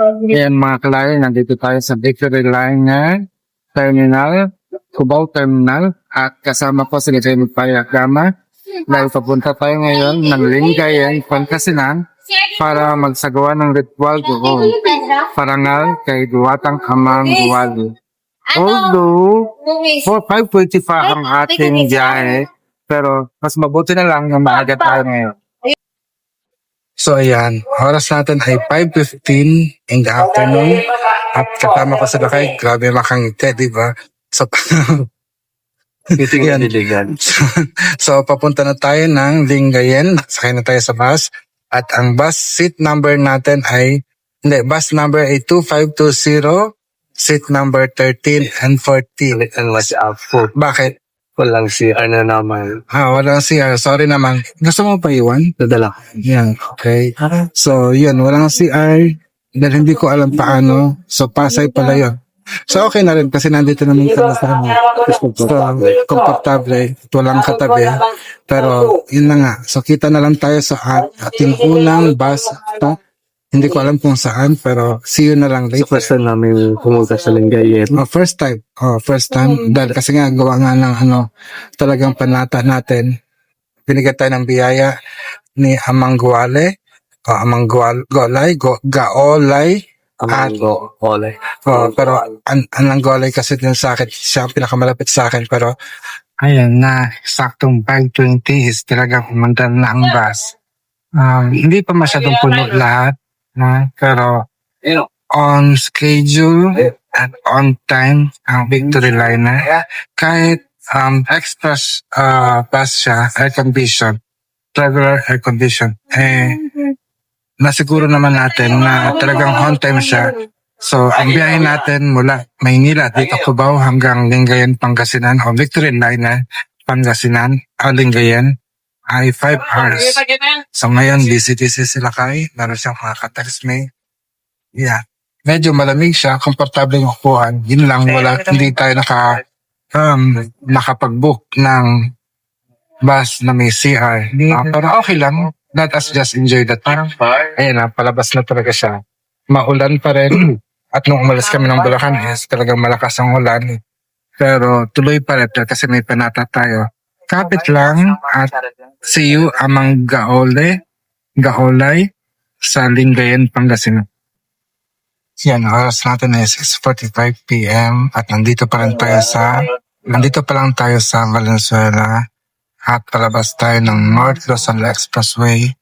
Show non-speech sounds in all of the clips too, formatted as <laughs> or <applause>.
Ayan mga kalaya, nandito tayo sa Victory Liner Terminal, Cubao Terminal, at kasama ko si Remy Payagama dahil papunta tayo ngayon ng Lingayen, Pangasinan para magsagawa ng ritual doon. Parangal kay Duwatang Amang Duwali. Although, 4.5.20 pa ang ating biyahe, pero mas mabuti na lang na maaga tayo ngayon. So ayan, oras natin ay 5.15 in the afternoon at kasama ko sa lakay, grabe makangiti, di ba? So, <laughs> Yan. <laughs> so papunta na tayo ng Lingayen, sakay na tayo sa bus at ang bus seat number natin ay, hindi, bus number ay 2520, seat number 13 and 14. And watch out for Bakit? Walang si ano naman. Ah, walang CR. Sorry naman. Gusto mo pa iwan? Dadala. Yan, okay. So, yun, walang CR. Dahil hindi ko alam paano. So, Pasay pala yun. So, okay na rin kasi nandito naman kami sa ano. So, komportable. Walang katabi. Pero, yun na nga. So, kita na lang tayo sa at- ating unang bus stop. Hindi ko alam kung saan, pero see you na lang So, later. first time namin pumunta sa Lingayen. Oh, first time. Oh, first time. Dahil kasi nga gawa nga ng ano, talagang panata natin. Binigyan tayo ng biyaya ni Amang Guale. O, Amang Gual, Golay, Go, Gaolay. Amango, ole. Oh, pero an Anang Golay kasi din sa akin, siya ang pinakamalapit sa akin. Pero, ayan na, saktong 5.20 is talagang pumunta na ang bus. Um, hindi pa masyadong puno lahat. No? Pero, on schedule at on time ang Victory Liner. Kahit um, express uh, bus siya, air condition, regular air condition, eh, nasiguro naman natin na talagang on time siya. So, ang biyahe natin mula Maynila, dito Cubao hanggang Lingayen, Pangasinan, o Victory Liner, Pangasinan, o Lingayen, ay 5 hours. So ngayon, busy-busy sila kay. Meron siyang mga ka-text me. Yeah. Medyo malamig siya, komportable yung upuan. Yun lang, wala, hindi tayo naka, um, nakapag-book ng bus na may CR. Ah, pero okay lang. Let us just enjoy that. Parang, ayun na, palabas na talaga siya. Maulan pa rin. <clears throat> At nung umalis kami ng Bulacan, is talagang malakas ang ulan. Pero tuloy pa rin kasi may panata tayo. Kapit lang at see you amang Gaole, Gaolay sa Lingayen, Pangasinan. Yan, oras natin ay 6.45 p.m. at nandito pa rin tayo sa, nandito pa lang tayo sa Valenzuela at palabas tayo ng North Luzon Expressway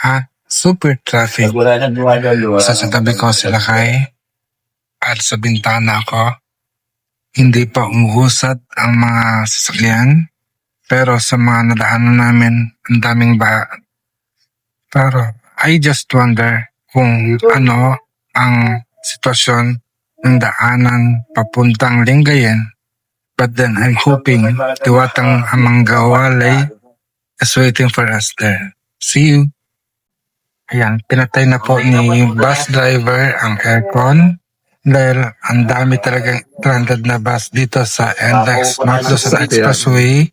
at super traffic. Sa sa tabi ko sila kay at sa bintana ko, hindi pa umuusad ang mga sasakyan pero sa mga nadaanan namin, ang daming ba. Pero I just wonder kung ano ang sitwasyon ng daanan papuntang Lingayen. But then I'm hoping Diwatang Amanggawalay is waiting for us there. See you. Ayan, pinatay na po ni bus driver ang aircon dahil ang dami talaga stranded na bus dito sa NLEX North Luzon Expressway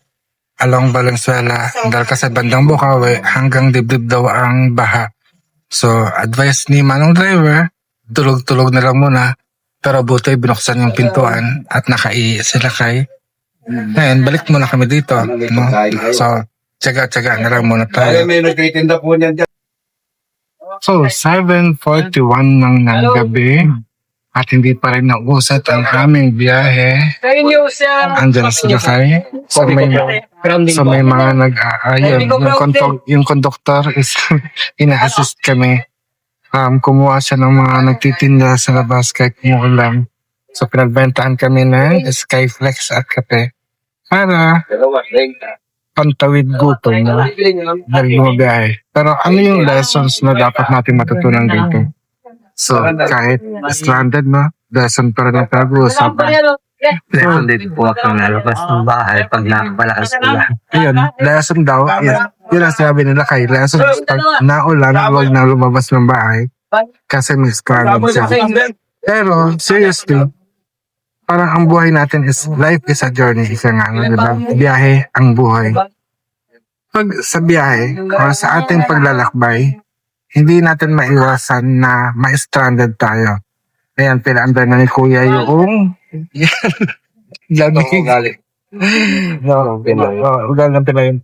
along Valenzuela dahil kasi bandang Bukawi hanggang dibdib daw ang baha. So, advice ni Manong driver, tulog-tulog na lang muna. Pero buti binuksan yung pintuan at nakai sila kay. Ngayon, balik muna kami dito. No? So, tsaga-tsaga na lang muna tayo. may nagtitinda po niyan dyan. So, 7.41 ng ng gabi at hindi pa rin nausat ang aming biyahe. Andyan sila kay. So, may, so, may mga nag-aayon. Yung, kontok, yung conductor is <laughs> ina-assist kami. Um, kumuha siya ng mga nagtitinda sa labas kahit umuulan. So, pinagbentahan kami ng Skyflex at kape para pantawid gutom na dahil bumabiyahe. Pero ano yung lessons na dapat natin matutunan dito? So, kahit stranded na, lesson pa rin ang pag-uusapan. Lesson din po ako nalabas ng bahay pag nakapalakas ulan. Ayun, lesson daw, yun, yun ang sabi nila kay lesson, pag naulan, huwag na lumabas ng bahay kasi may stranded siya. Pero, seriously, parang ang buhay natin is, life is a journey, isa nga, no, di ba? Biyahe ang buhay. Pag sa biyahe, or sa ating paglalakbay, hindi natin maiwasan na ma-stranded tayo. Ayan, pinaandar na ni Kuya yung... <laughs> Yan. Lamig. Ugali. No, Pinoy. oh, ugal ng Pinoy.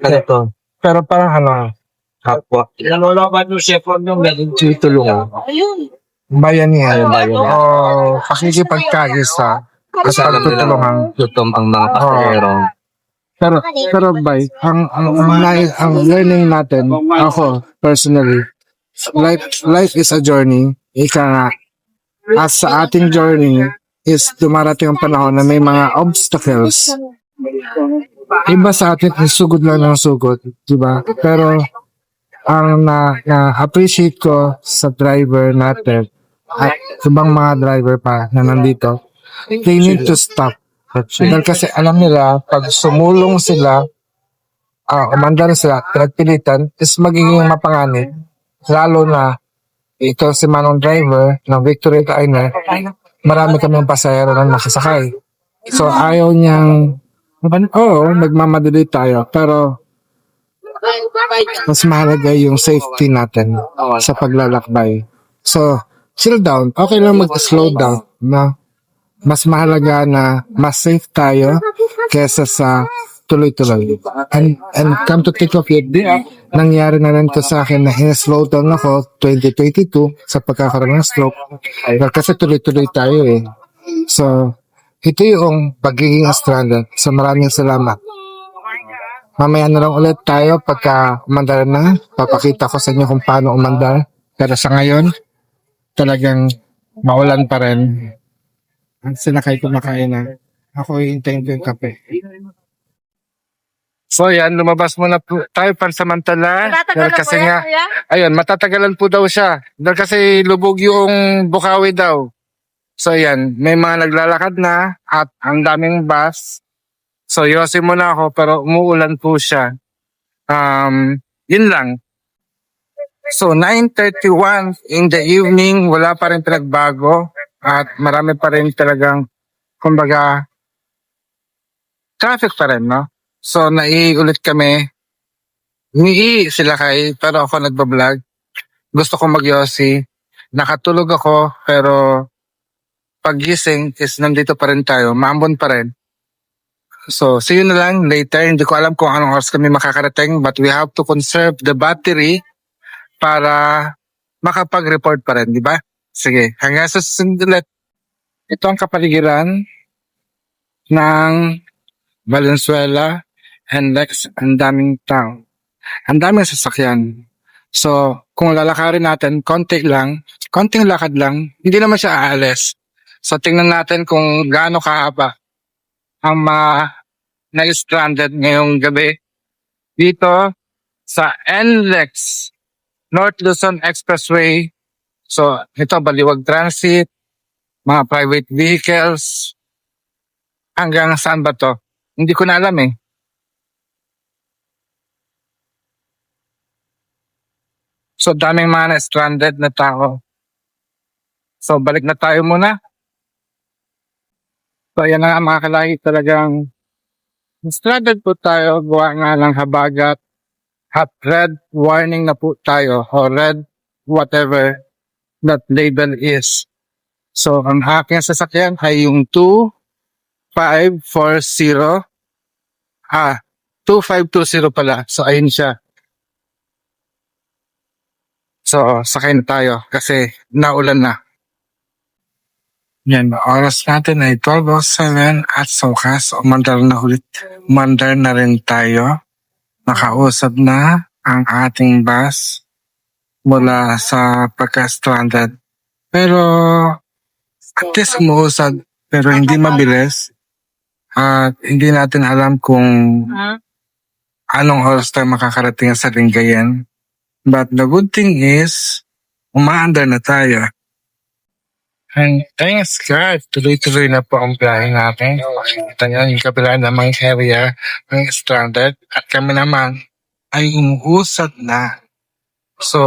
Ganito. Pero parang ano, Kapwa. Nalalaman yung chef nung galing tutulungan. bayani yan. Bayani. O pakikipagkaisa. At pagtutulungan. Tutom ang mga pasahero. Pero, pero bay, ang, ang, ang, ang learning natin, ako, personally, life, life is a journey. Ika nga, at sa ating journey, is dumarating ang panahon na may mga obstacles. Iba sa atin, sugod lang ng sugod, di ba? Pero, ang na, na appreciate ko sa driver natin, at ibang mga driver pa na nandito, they need to stop. Dahil kasi alam nila, pag sumulong sila, ah umandar sila, pinagpilitan, is magiging mapanganib. Lalo na, ito si Manong driver ng Victory Liner, marami kaming pasahero na nakasakay. So, ayaw niyang, oo, nagmamadali tayo, pero mas mahalaga yung safety natin sa paglalakbay. So, chill down. Okay lang mag-slow down. Na mas mahalaga na mas safe tayo kesa sa tuloy-tuloy. And, and come to think of it, nangyari na rin to sa akin na in-slow down ako 2022 sa pagkakaroon ng stroke. Kasi tuloy-tuloy tayo eh. So, ito yung pagiging stranded. So, maraming salamat. Mamaya na lang ulit tayo pagka umandar na. Papakita ko sa inyo kung paano umandar. Pero sa ngayon, talagang maulan pa rin. Ang sinakay kumakain na. Ako hihintayin ko yung kape. So yan, lumabas muna po tayo pansamantala. Dahil kasi nga, ayun, matatagalan po daw siya. Dahil kasi lubog yung Bukawi daw. So yan, may mga naglalakad na at ang daming bus. So yosin muna ako pero umuulan po siya. Um, yun lang. So 9.31 in the evening, wala pa rin pinagbago at marami pa rin talagang, kumbaga, traffic pa rin, no? So naiulit kami. Ni sila kay, pero ako nagbablog. Gusto ko magyosi. Nakatulog ako, pero pagising is nandito pa rin tayo. Maambon pa rin. So, see you na lang later. Hindi ko alam kung anong oras kami makakarating but we have to conserve the battery para makapag-report pa rin, di ba? Sige, hanggang sa susunod ulit. Ito ang kapaligiran ng Valenzuela and Lex. Ang daming tao. Ang daming sasakyan. So, kung lalakarin natin, konti lang, konting lakad lang, hindi naman siya aalis. So, tingnan natin kung gaano kahaba ang mga na-stranded ngayong gabi dito sa NLEX North Luzon Expressway. So, ito, Baliwag Transit, mga private vehicles, hanggang saan ba to? Hindi ko na alam eh. So, daming mga na-stranded na tao. So, balik na tayo muna. So, yan na nga mga kalagi talagang stranded po tayo. Gawa nga ng habagat. At red warning na po tayo. O red whatever that label is. So, ang aking sasakyan ay yung 2540. Ah, 2520 pala. So, ayun siya. So, sakay na tayo kasi naulan na. Yan, oras natin ay 12.07 at sa wakas, umandar na ulit. Umandar na rin tayo. Nakausap na ang ating bus mula sa pagka-stranded. Pero, at least umuusad, pero hindi mabilis. At hindi natin alam kung anong oras tayo makakarating sa Lingayen. But the good thing is, umaandar na tayo. And thanks God, tuloy-tuloy na po ang biyahe natin. Makikita niyo yung kabila ng mga area, mga stranded, at kami naman ay umuusad na. So,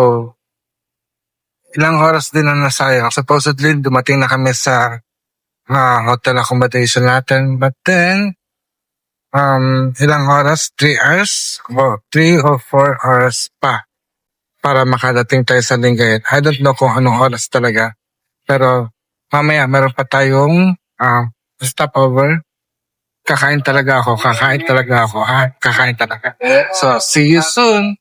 ilang oras din na nasayang. Supposedly, dumating na kami sa ah, hotel accommodation natin. But then, um, ilang oras? 3 hours? O 3 or 4 hours pa. para makadating tayo sa Lingayen. I don't know kung anong oras talaga. Pero mamaya meron pa tayong ah, stopover. Kakain talaga ako, kakain talaga ako, ha? Kakain talaga. So, see you soon!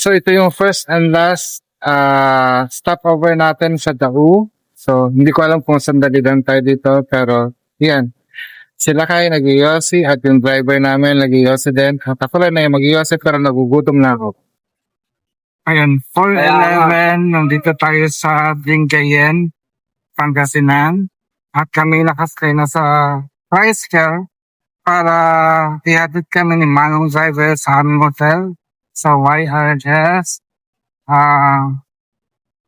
So, ito yung first and last ah stopover natin sa Dau. So, hindi ko alam kung sandali lang tayo dito, pero yan. Sila kayo nag at yung driver namin nag din. At ako rin na yung mag pero nagugutom na ako. Ayun, 4-11, nandito tayo sa Lingayen, Pangasinan. At kami nakasakay na sa tricycle para ihatid kami ni Manong Driver sa aming hotel sa YRS. Ah,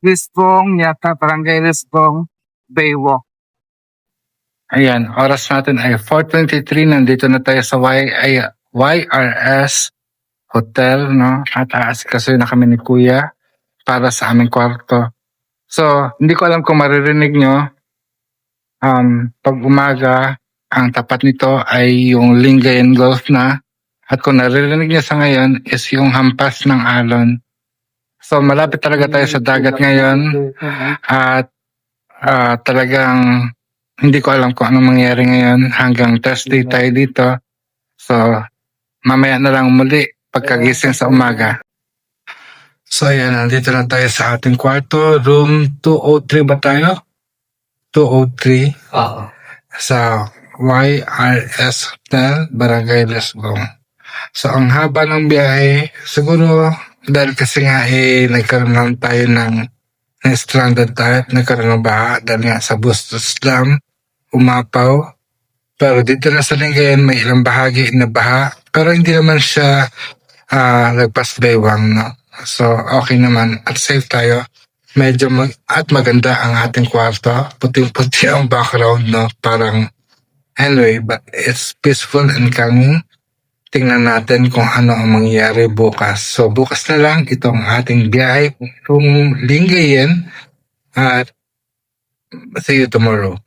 Lisbong, yata Barangay Lisbong, Baywalk. Ayan, oras natin ay 4.23. Nandito na tayo sa y, ay, YRS Hotel, no? At aasikasuhin na kami ni Kuya para sa aming kwarto. So, hindi ko alam kung maririnig nyo. Um, pag umaga, ang tapat nito ay yung Lingayen Golf na. At kung naririnig nyo sa ngayon is yung hampas ng alon. So, malapit talaga tayo sa dagat ngayon. At ah, talagang hindi ko alam kung anong mangyari ngayon hanggang Thursday tayo dito. So, mamaya na lang muli pagkagising sa umaga. So, ayan, nandito na tayo sa ating kwarto. Room 203 ba tayo? 203 Oo. sa YRS Hotel, Barangay Lesbong. So, ang haba ng biyahe, siguro dahil kasi nga eh, nagkaroon lang tayo ng na-stranded tayo at nagkaroon ng baha dahil nga sa Bustos Dam, umapaw. Pero dito na sa Lingayen, may ilang bahagi na baha. Pero hindi naman siya ah nagpas baywang, no? So, okay naman. At safe tayo. Medyo mag- at maganda ang ating kwarto. Puting-puti ang background, no? Parang, anyway, but it's peaceful and calming. Tingnan natin kung ano ang mangyayari bukas. So, bukas na lang itong ating biyahe kung Lingayen. At see you tomorrow.